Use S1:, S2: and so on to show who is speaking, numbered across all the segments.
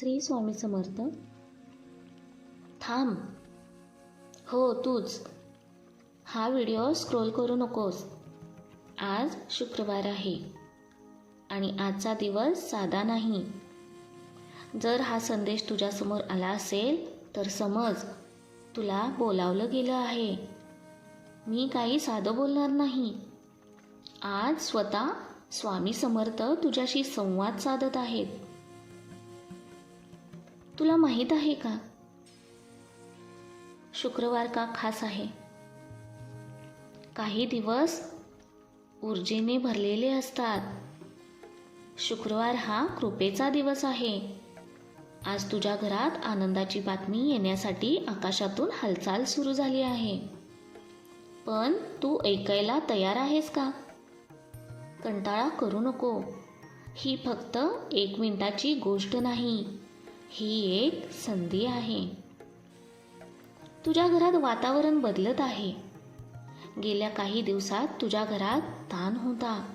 S1: श्री स्वामी समर्थ. थांब. हो तूच. हा व्हिडिओ स्क्रोल करू नकोस. आज शुक्रवार आहे. आणि आजचा दिवस साधा नाही. जर हा संदेश तुझ्यासमोर आला असेल तर समज तुला बोलावलं गेलं आहे. मी काही साधं बोलणार नाही. आज स्वतः स्वामी समर्थ तुझ्याशी संवाद साधत आहेत. तुला माहीत आहे का? शुक्रवार का खास आहे? काही दिवस ऊर्जेने भरलेले असतात. शुक्रवार हा कृपेचा दिवस आहे. आज तुझ्या घरात आनंदाची बातमी येण्यासाठी आकाशातून हालचाल सुरू झाली आहे. पण तू ऐकायला तयार आहेस का? कंटाळा करू नको. ही फक्त एक मिनिटाची गोष्ट नाही. ही एक संधी आहे. तुझ्या घरात वातावरण बदलत आहे. गेल्या काही दिवसात तुझ्या घरात ताण होता.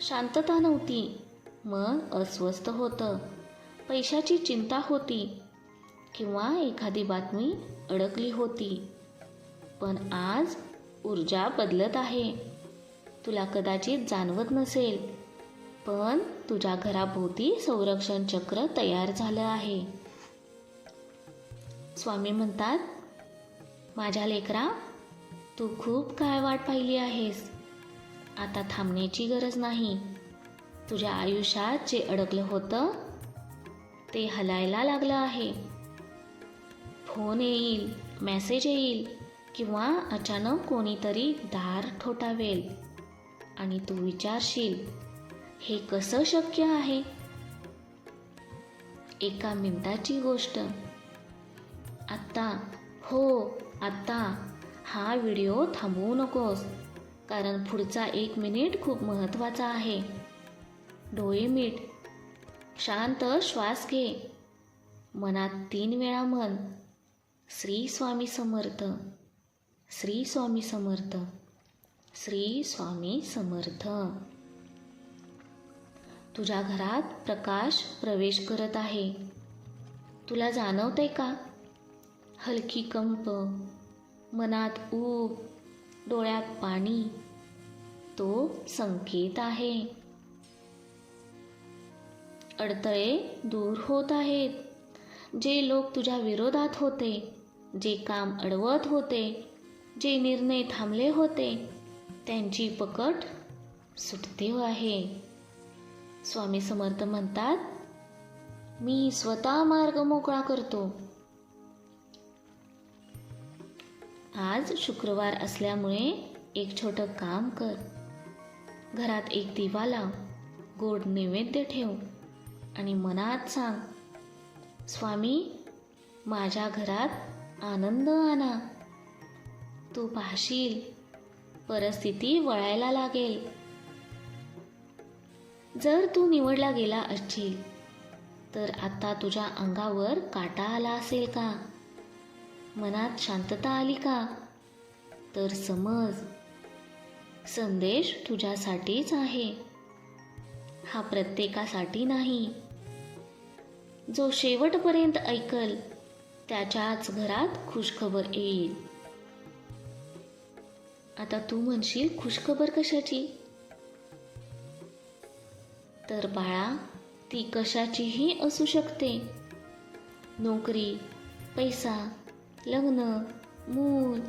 S1: शांतता नव्हती. मन अस्वस्थ होतं. पैशाची चिंता होती. किंवा एखादी बातमी अडकली होती. पण आज ऊर्जा बदलत आहे. तुला कदाचित जाणवत नसेल. पण तुझ्या घराभोवती संरक्षण चक्र तयार झालं आहे. स्वामी म्हणतात माझ्या लेकरा तू खूप काय वाट पाहिली आहेस. आता थांबण्याची गरज नाही. तुझ्या आयुष्यात जे अडकलं होतं ते हलायला लागलं आहे. फोन येईल मेसेज येईल किंवा अचानक कोणीतरी दार ठोठावेल आणि तू विचारशील हे कसं शक्य आहे? एका मिनिटाची गोष्ट. आत्ता हो आत्ता. हा व्हिडिओ थांबवू नकोस कारण पुढचा एक मिनिट खूप महत्त्वाचा आहे. डोळे मीठ. शांत श्वास घे. मनात तीन वेळा म्हण. श्री स्वामी समर्थ. श्री स्वामी समर्थ. श्री स्वामी समर्थ. तुझ्या घरात प्रकाश प्रवेश करत आहे. तुला जाणवतंय का? हलकी कंप मनात ऊब डोळ्यात पाणी तो संकेत आहे. अडथळे दूर होत आहेत. जे लोक तुझ्या विरोधात होते जे काम अडवत होते जे निर्णय थांबले होते त्यांची पकड सुटते आहे. स्वामी समर्थ म्हणतात मी स्वतः मार्ग मोकळा करतो. आज शुक्रवार असल्यामुळे एक छोटं काम कर. घरात एक दिवा लाव गोड नैवेद्य ठेव आणि मनात सांग स्वामी माझ्या घरात आनंद आणा. तू पाहशील परिस्थिती वळायला लागेल. जर तू निवडला गेला असशील तर आता तुझ्या अंगावर काटा आला असेल का? मनात शांतता आली का? तर समज. संदेश तुझ्यासाठीच आहे. हा प्रत्येकासाठी नाही. जो शेवटपर्यंत ऐकल त्याच्याच घरात खुशखबर येईल. आता तू म्हणशील खुशखबर कशाची? तर बाळा ती कशाचीही असू शकते. नोकरी पैसा लग्न मूल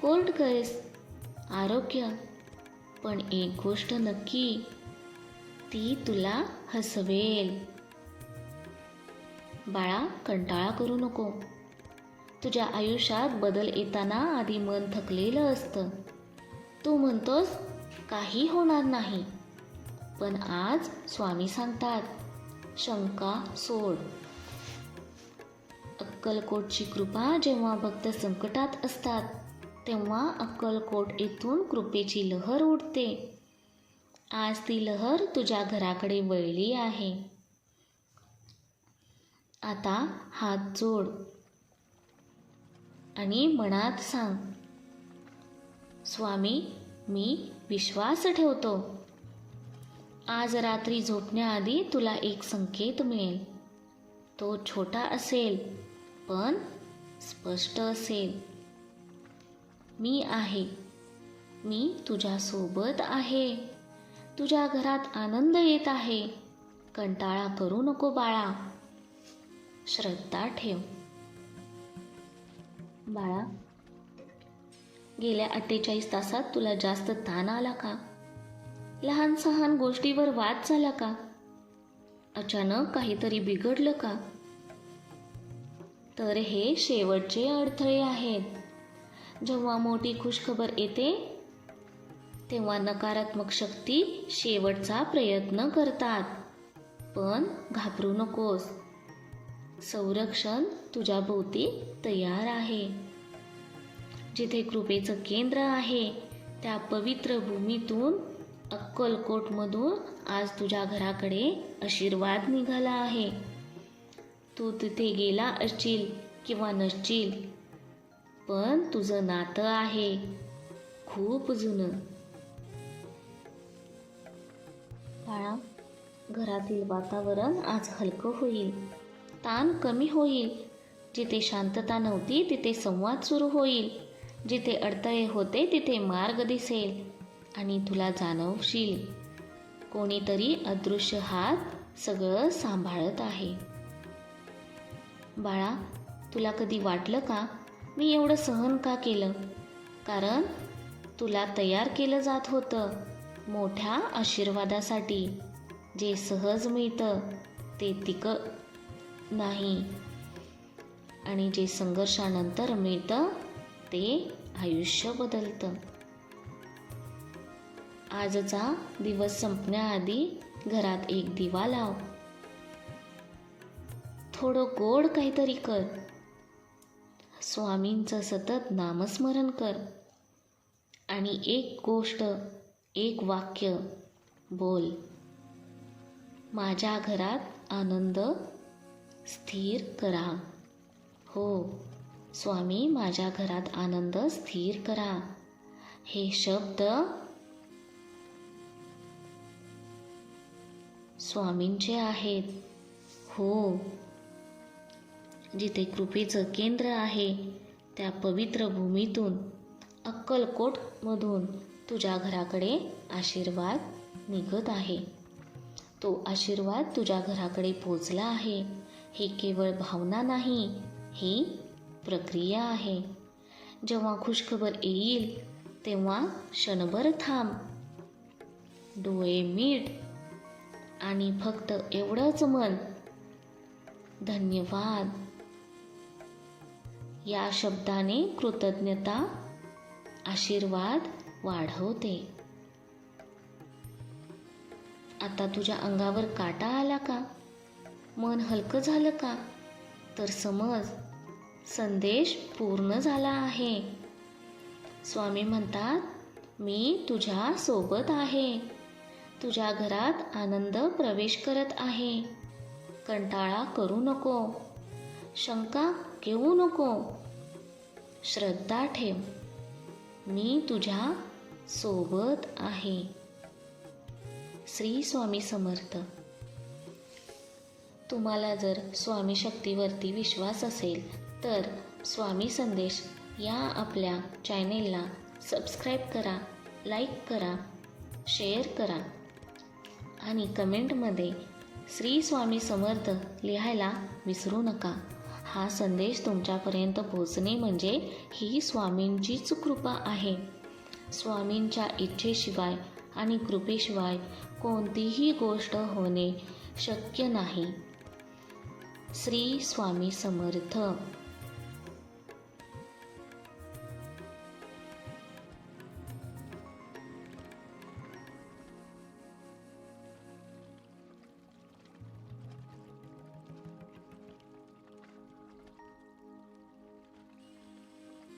S1: कोर्ट केस आरोग्य. पण एक गोष्ट नक्की ती तुला हसवेल. बाळा कंटाळा करू नको. तुझ्या आयुष्यात बदल येताना आधी मन थकलेलं असतं. तू म्हणतोस काही होणार नाही. पण आज स्वामी सांगतात. शंका सोड. अक्कलकोटची कृपा जेव्हा भक्त संकटात असतात तेव्हा अक्कलकोट येथून कृपेची लहर उडते. आज ती लहर तुझ्या घराकडे वळली आहे. आता हात जोड. आणि मनात सांग स्वामी मी विश्वास ठेवतो. आज रात्री झोपण्याआधी तुला एक संकेत मिळेल. तो छोटा असेल पण स्पष्ट असेल. मी आहे. मी तुझ्यासोबत आहे. तुझ्या घरात आनंद येत आहे. कंटाळा करू नको बाळा. श्रद्धा ठेव. बाळा गेल्या अठ्ठेचाळीस तासात तुला जास्त ताण आला का? लहान सहान गोष्टीवर वाद झाला का? अचानक काहीतरी बिघडलं का? तर हे शेवटचे अडथळे आहेत. जेव्हा मोठी खुशखबर येते तेव्हा नकारात्मक शक्ती शेवटचा प्रयत्न करतात. पण घाबरू नकोस. संरक्षण तुझ्या भोवती तयार आहे. जिथे कृपेचं केंद्र आहे त्या पवित्र भूमीतून अक्कलकोटमधून आज तुझ्या घराकडे आशीर्वाद निघाला आहे. तू तिथे गेला असशील किंवा नसशील पण तुझं नातं आहे खूप जुनं. बाळा घरातील वातावरण आज हलकं होईल ताण कमी होईल. जिथे शांतता नव्हती तिथे संवाद सुरू होईल. जिथे अडथळे होते तिथे मार्ग दिसेल. आणि तुला जाणवशील. कोणीतरी अदृश्य हात सगळं सांभाळत आहे. बाळा तुला कधी वाटलं का? मी एवढं सहन का केलं? कारण तुला तयार केलं जात होतं मोठ्या आशीर्वादासाठी. जे सहज मिळतं ते तिक नाही. आणि जे संघर्षानंतर मिळतं ते आयुष्य बदलतं. आजचा दिवस संपण्याआधी घरात एक दिवा लाव. थोडं गोड काहीतरी कर. स्वामींचं सतत नामस्मरण कर. आणि एक गोष्ट एक वाक्य बोल. माझ्या घरात आनंद स्थिर करा. हो स्वामी माझ्या घरात आनंद स्थिर करा. हे शब्द स्वामींचे आहेत. हो. जिथे कृपेचं केंद्र आहे त्या पवित्र भूमीतून अक्कलकोटमधून तुझ्या घराकडे आशीर्वाद निघत आहे. तो आशीर्वाद तुझ्या घराकडे पोचला आहे. ही केवळ भावना नाही ही प्रक्रिया आहे. जेव्हा खुशखबर येईल तेव्हा क्षणभर थांब. डोळे मीठ. आणि फक्त एवढंच मन धन्यवाद. या शब्दाने कृतज्ञता आशीर्वाद वाढवते. आता तुझ्या अंगावर काटा आला का? मन हलकं झालं का? तर समज संदेश पूर्ण झाला आहे. स्वामी म्हणतात मी तुझ्या सोबत आहे. तुझ्या घरात आनंद प्रवेश करत आहे. कंटाळा करू नको. शंका घेऊ नको. श्रद्धा ठेव. मी तुझ्या सोबत आहे. श्री स्वामी समर्थ. तुम्हाला जर स्वामी शक्तीवरती विश्वास असेल तर स्वामी संदेश या आपल्या चॅनेलला सबस्क्राईब करा लाईक करा शेअर करा. आणि कमेंटमध्ये श्री स्वामी समर्थ लिहायला विसरू नका. हा संदेश तुमच्यापर्यंत पोचणे म्हणजे ही स्वामींचीच कृपा आहे. स्वामींच्या इच्छेशिवाय आणि कृपेशिवाय कोणतीही गोष्ट होणे शक्य नाही. श्री स्वामी समर्थ